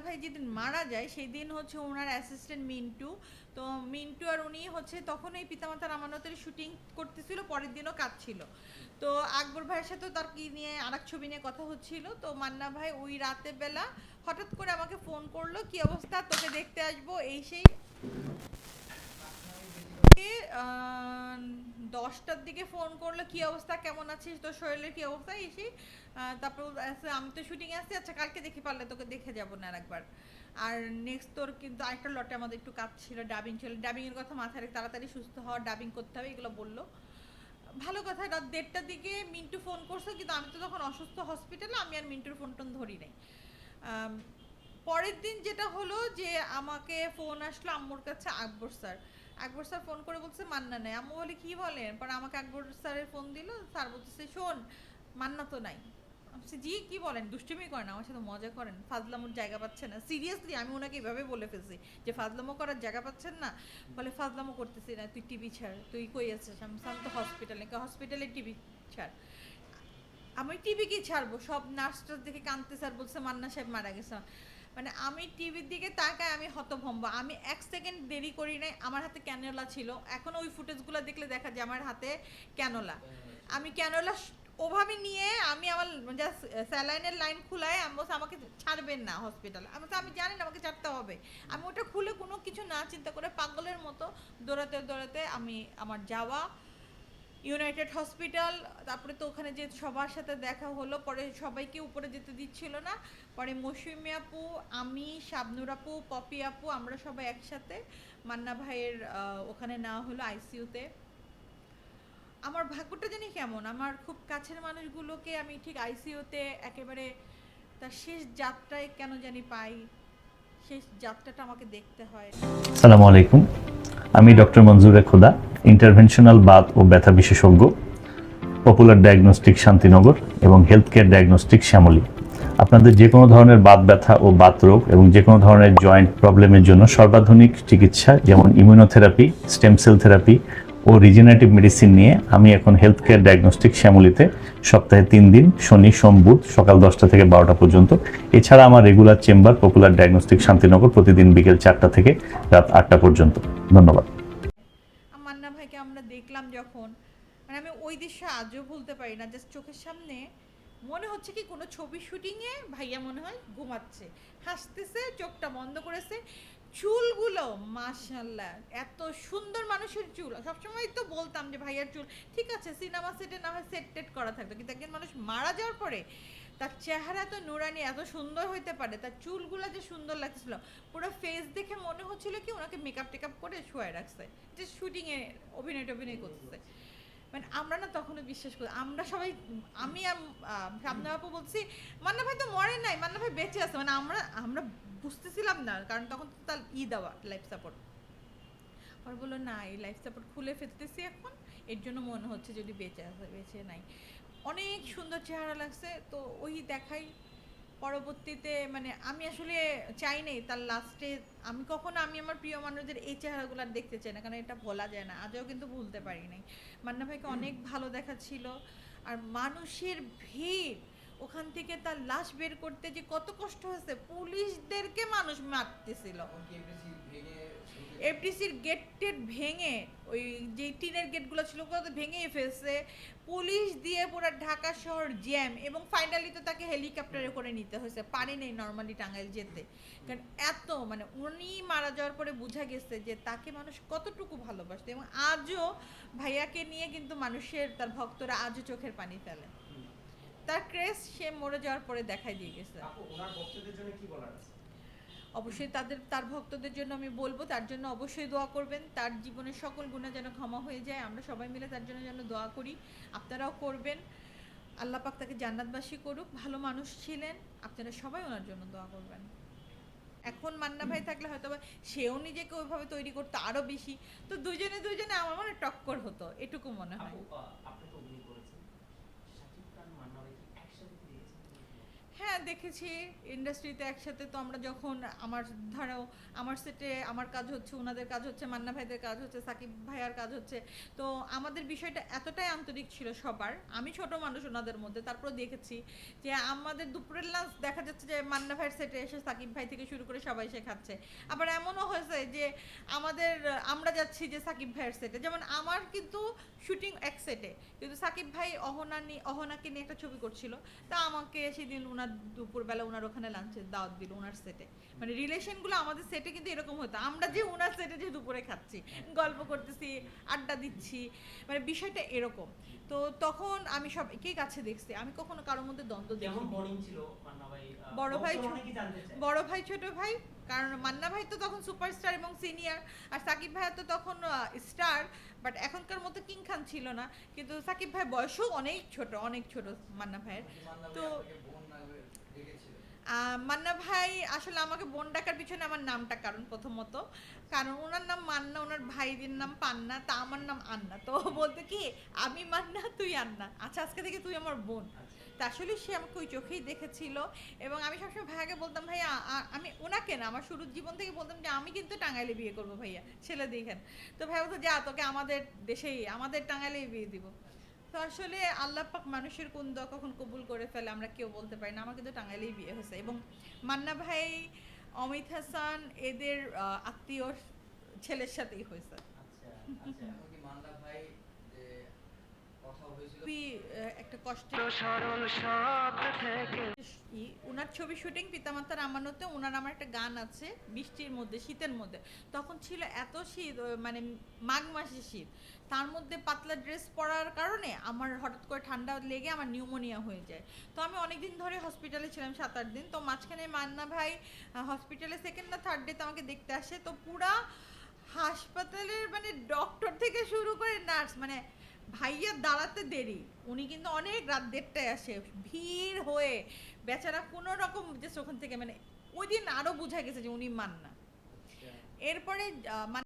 মান্না ভাই যেদিন মারা যায় সেই দিন হচ্ছে ওনার অ্যাসিস্ট্যান্ট মিন্টু। তো মিন্টু আর উনি হচ্ছে তখন এই পিতামাতার আমানতের শুটিং করতেছিল, পরের দিনও কাজ ছিল তো আকবর ভাইয়ের সাথেও তার কি নিয়ে আরেক ছবি নিয়ে কথা হচ্ছিল, তো মান্না ভাই ওই রাতে বেলা হঠাৎ করে আমাকে ফোন করল, কি অবস্থা? তোকে দেখতে আসব? এই সেই দশটার দিকে ফোন করল, কি অবস্থা? কেমন আছিস? তোর শরীরের কি অবস্থা? এসে তারপর আমি তো শুটিং আসছি আচ্ছা কালকে দেখি, পারলে তোকে দেখে যাব না একবার। আর নেক্সট তোর কিন্তু আরেকটা লটে আমাদের একটু কাজ ছিল ডাবিং ছিল। ডাবিং এর কথা মাথায় রেখে তাড়াতাড়ি সুস্থ হওয়া ডাবিং করতে হবে, এগুলো বলল। ভালো কথা, রাত দেড়টার দিকে মিন্টু ফোন করছে, কিন্তু আমি তো তখন অসুস্থ হসপিটালে আমি আর মিন্টুর ফোন টোন ধরি নাই। পরের দিন যেটা হলো যে আমাকে ফোন আসলো আম্মুর কাছে Akbar sir Akbar sir phone করে বলছে, মান্না নাই। আম্মু বলে, কি বলেন? পরে আমাকে আকবর স্যারের ফোন দিল, স্যার বলতেছে শোন, মান্না তো নাই। জি, কি বলেন? দুষ্টুমি করেন আমার সাথে মজা করেন। ফাজলামোর জায়গা পাচ্ছেন না। সিরিয়াসলি, আমি ওনাকে এভাবে বলে ফেলছি যে, ফাজলামো করার জায়গা পাচ্ছেন না? বলে, ফাজলামো করতেছি না, তুই টিভি ছাড়, তুই কই আছিস? আমি তো হসপিটালে হসপিটালে টিভি ছাড়। আমি টিভি কি ছাড়বো? সব নার্সটার দেখে কানতে স্যার বলছে, মান্না সাহেব মারা গেছে। মানে আমি টিভির দিকে তাকায় আমি হতভম্ব। আমি এক সেকেন্ড দেরি করি নাই আমার হাতে ক্যানোলা ছিল। এখন ওই ফুটেজগুলো দেখলে দেখা যায় আমার হাতে ক্যানোলা আমি ক্যানোলা ওভাবে নিয়ে আমি আমার জাস্ট স্যালাইনের লাইন খুলায় আমি বলছি আমাকে ছাড়বেন না হসপিটালে আমি বলছি, আমি জানি না আমাকে ছাড়তে হবে। আমি ওটা খুলে কোনো কিছু না চিন্তা করে পাগলের মতো দৌড়াতে দৌড়াতে আমি আমার যাওয়া ইউনাইটেড হসপিটাল, তারপরে তো ওখানে যে সবার সাথে দেখা হলো, পরে সবাইকে উপরে যেতে দিচ্ছিল না। পরে মৌসুমি আপু, আমি, শাবনুর আপু, পপি আপু, আমরা সবাই একসাথে মান্না ভাইয়ের ওখানে নেওয়া হলো আইসিইউতে। আমার ভাগ্যটা জানি কেমন? আমার খুব কাছের মানুষগুলোকে আমি ঠিক আইসিইউতে একেবারে তার শেষ যাত্রায় কেন জানি পাই। শেষ যাত্রাটা আমাকে দেখতে হয়। সালামু আলাইকুম। আমি ডক্টর মঞ্জুরে খোদা ইন্টারভেনশনাল বাত ও ব্যথা বিশেষজ্ঞ পপুলার ডায়াগনস্টিক শান্তিনগর এবং হেলথ কেয়ার ডায়াগনস্টিক শ্যামলী। আপনাদের যে কোনো ধরনের বাত ব্যথা ও বাত রোগ এবং যে কোনো ধরনের জয়েন্ট প্রবলেমের জন্য সর্বাধুনিক চিকিৎসা যেমন ইমিউনোথেরাপি স্টেম সেল থেরাপি ও রিজেনারেটিভ মেডিসিন নিয়ে আমি এখন হেলথ কেয়ার ডায়াগনস্টিক শ্যামলিতে সপ্তাহে তিন দিন, শনি, সোম, বুধ সকাল দশটা থেকে বারোটা পর্যন্ত। এছাড়া আমার regular chamber popular diagnostic Shantinagar প্রতিদিন বিকেল চারটা থেকে রাত আটটা পর্যন্ত। ধন্যবাদ। মান্না ভাইকে আমরা দেখলাম যখন মানে আমি ওই দৃশ্য আজও ভুলতে পারি না জাস্ট চোখের সামনে মনে হচ্ছে কি কোনো ছবি শুটিংয়ে ভাইয়া মনে হয় ঘুমাচ্ছে। হাসতেছে, চোখটা বন্ধ করেছে চুলগুলো মাশাল্লাহ এত সুন্দর মানুষের চুল। সবসময় তো বলতাম যে, ভাইয়ার চুল। ঠিক আছে, সিনেমা সেটে না হয় সেট টেট করা থাকতো, কিন্তু একজন মানুষ মারা যাওয়ার পরে তার চেহারা তো নুরানি এত সুন্দর হইতে পারে, তার চুলগুলো যে সুন্দর লাগছিল পুরো ফেস দেখে মনে হচ্ছিল কি, ওনাকে মেকআপ টেকআপ করে শুয়ে রাখছে, যে শুটিংয়ে অভিনয় টভিনয় করতেছে। মানে আমরা না তখনও বিশ্বাস করি, আমরা সবাই, আমি সামনে আপু বলছি, মান্না ভাই তো মরে নাই, মান্না ভাই বেঁচে আছে মানে আমরা আমরা বুঝতেছিলাম না, কারণ তখন তো তার ই দেওয়া লাইফ সাপোর্ট আর বলল, না, এই লাইফ সাপোর্ট খুলে ফেলতেছি এখন, এর জন্য মনে হচ্ছে যদি বেঁচে আছে, বেঁচে নাই। অনেক সুন্দর চেহারা লাগছে, তো ওই দেখাই পরবর্তীতে মানে আমি আসলে চাই নাই তার লাস্টে আমি কখনো আমি আমার প্রিয় মানুষদের এই চেহারাগুলো দেখতে চাই না কারণ এটা বলা যায় না আজও কিন্তু ভুলতে পারি নাই। মান্না ভাইকে অনেক ভালো দেখাচ্ছিল আর মানুষের ভিড় ওখান থেকে তার লাশ বের করতে যে কত কষ্ট হয়েছে, পুলিশদেরকে মানুষ মারতেছিল। এফডিসির গেট টেট ভেঙে, ওই যে টিনের গেটগুলো ছিল, ওগুলো তো ভেঙেই ফেলছে। পুলিশ দিয়ে পুরো ঢাকা শহর জ্যাম এবং ফাইনালি তো তাকে হেলিকপ্টারে করে নিতে হয়েছে। পারি নেই নর্মালি টাঙ্গাইল যেতে। কারণ এত মানে উনি মারা যাওয়ার পরে বোঝা গেছে যে তাকে মানুষ কতটুকু ভালোবাসতো এবং আজও ভাইয়াকে নিয়ে কিন্তু মানুষের, তার ভক্তরা আজও চোখের পানি ফেলে। তার ক্রেস সে মরে যাওয়ার পরে দেখাই দিয়ে গেছে। অবশ্যই তাদের তার ভক্তদের জন্য আমি বলব তার জন্য অবশ্যই দোয়া করবেন। তার জীবনের সকল গুণা যেন ক্ষমা হয়ে যায় আমরা সবাই মিলে তার জন্য যেন দোয়া করি। আপনারাও করবেন। আল্লাহ পাক তাকে জান্নাতবাসী করুক। ভালো মানুষ ছিলেন আপনারা সবাই ওনার জন্য দোয়া করবেন। এখন মান্না ভাই থাকলে হয়তো বা সেও নিজেকে ওইভাবে তৈরি করতো আরও বেশি। তো দুজনে দুজনে আমার মনে টক্কর হতো এটুকু মনে হয় আপু আহ, আপনি তো অভিনয় করেছেন শাকিব খান মান্না ভাই কি একসাথে দিয়েছেন হ্যাঁ দেখেছি ইন্ডাস্ট্রিতে একসাথে তো আমরা যখন আমার ধরো, আমার সেটে আমার কাজ হচ্ছে ওনাদের কাজ হচ্ছে, মান্না ভাইদের কাজ হচ্ছে, সাকিব ভাইয়ার কাজ হচ্ছে, তো আমাদের বিষয়টা এতটাই আন্তরিক ছিল সবার। আমি ছোট মানুষ ওনাদের মধ্যে তারপর দেখেছি যে আমাদের দুপুরের লাঞ্চ দেখা যাচ্ছে যে মান্না ভাইয়ের সেটে এসে সাকিব ভাই থেকে শুরু করে সবাই সে খাচ্ছে। আবার এমনও হয়েছে যে আমাদের, আমরা যাচ্ছি যে সাকিব ভাইয়ের সেটে যেমন আমার কিন্তু শুটিং এক সেটে কিন্তু সাকিব ভাই অহনা নিয়ে অহনাকে নিয়ে একটা ছবি করছিল। তা আমাকে সেদিন ওনার দুপুরবেলা ওনার ওখানে লাঞ্চের দাওয়াত দিল ওনার সেটে মানে রিলেশনগুলো আমাদের সেটে কিন্তু এরকম হতো। আমরা যে ওনার সেটে যে দুপুরে খাচ্ছি গল্প করতেছি আড্ডা দিচ্ছি মানে বিষয়টা এরকম। তো তখন আমি সবাইকেই কাছে দেখছি। আমি কখনো কারোর মধ্যে দ্বন্দ্ব আহ, বড় ভাই বড় ভাই ছোট ভাই? কারণ মান্না ভাই তো তখন সুপারস্টার এবং সিনিয়র আর সাকিব ভাই তো তখন স্টার বাট এখনকার মতো কিং খান ছিল না। কিন্তু সাকিব ভাই বয়সও অনেক ছোট অনেক ছোট মান্না ভাইয়ের। তো মান্না ভাই আসলে আমাকে বোন ডাকার পিছনে আমার নামটা কারণ প্রথমত। কারণ ওনার নাম মান্না, ওনার ভাইদের নাম পান্না, তা আমার নাম আন্না। তো বলতে কি, আমি মান্না, তুই আন্না। আচ্ছা আজকে থেকে তুই আমার বোন। তা আসলে সে আমাকে ওই চোখেই দেখেছিল এবং আমি সবসময় ভাইয়াকে বলতাম, ভাইয়া আমি ওনাকে না, আমার শুরুর জীবন থেকে বলতাম যে, আমি কিন্তু টাঙ্গাইলে বিয়ে করব ভাইয়া, ছেলে দেখেন। তো ভাই বলতো, যা, তোকে আমাদের দেশেই, আমাদের টাঙ্গাইলেই বিয়ে দিব। তো আসলে আল্লাহ পাক মানুষের কোন দোয়া কখন কবুল করে ফেলে আমরা কেউ বলতে পারি না। আমার কিন্তু টাঙ্গাইলেই বিয়ে হয়েছে এবং মান্না ভাই অমিত হাসান এদের আত্মীয় ছেলের সাথেই হয়েছে। একটা কষ্ট সরল সব ভাই ওনার ছবি শুটিং পিতামাতার আমানতে ওনার আমার একটা গান আছে বৃষ্টির মধ্যে, শীতের মধ্যে। তখন ছিল এত শীত মানে মাঘ মাসে শীত। তার মধ্যে পাতলা ড্রেস পরার কারণে আমার হঠাৎ করে ঠান্ডা লেগে আমার নিউমোনিয়া হয়ে যায়। তো আমি অনেকদিন ধরে হসপিটালে ছিলাম সাত, আট দিন। তো মাঝখানে মান্না ভাই হসপিটালে সেকেন্ড না থার্ড ডেতে আমাকে দেখতে আসে। তো পুরা হাসপাতালের মানে ডক্টর থেকে শুরু করে নার্স মানে ভাইয়া দাঁড়াতে দেরি। উনি কিন্তু অনেক রাত দেড়টায় আসে। ভিড় হয়ে বেচারা কোনো রকম যে ওখান থেকে মানে ওই দিন আরও বোঝা গেছে যে উনি মান না এরপরে আহ,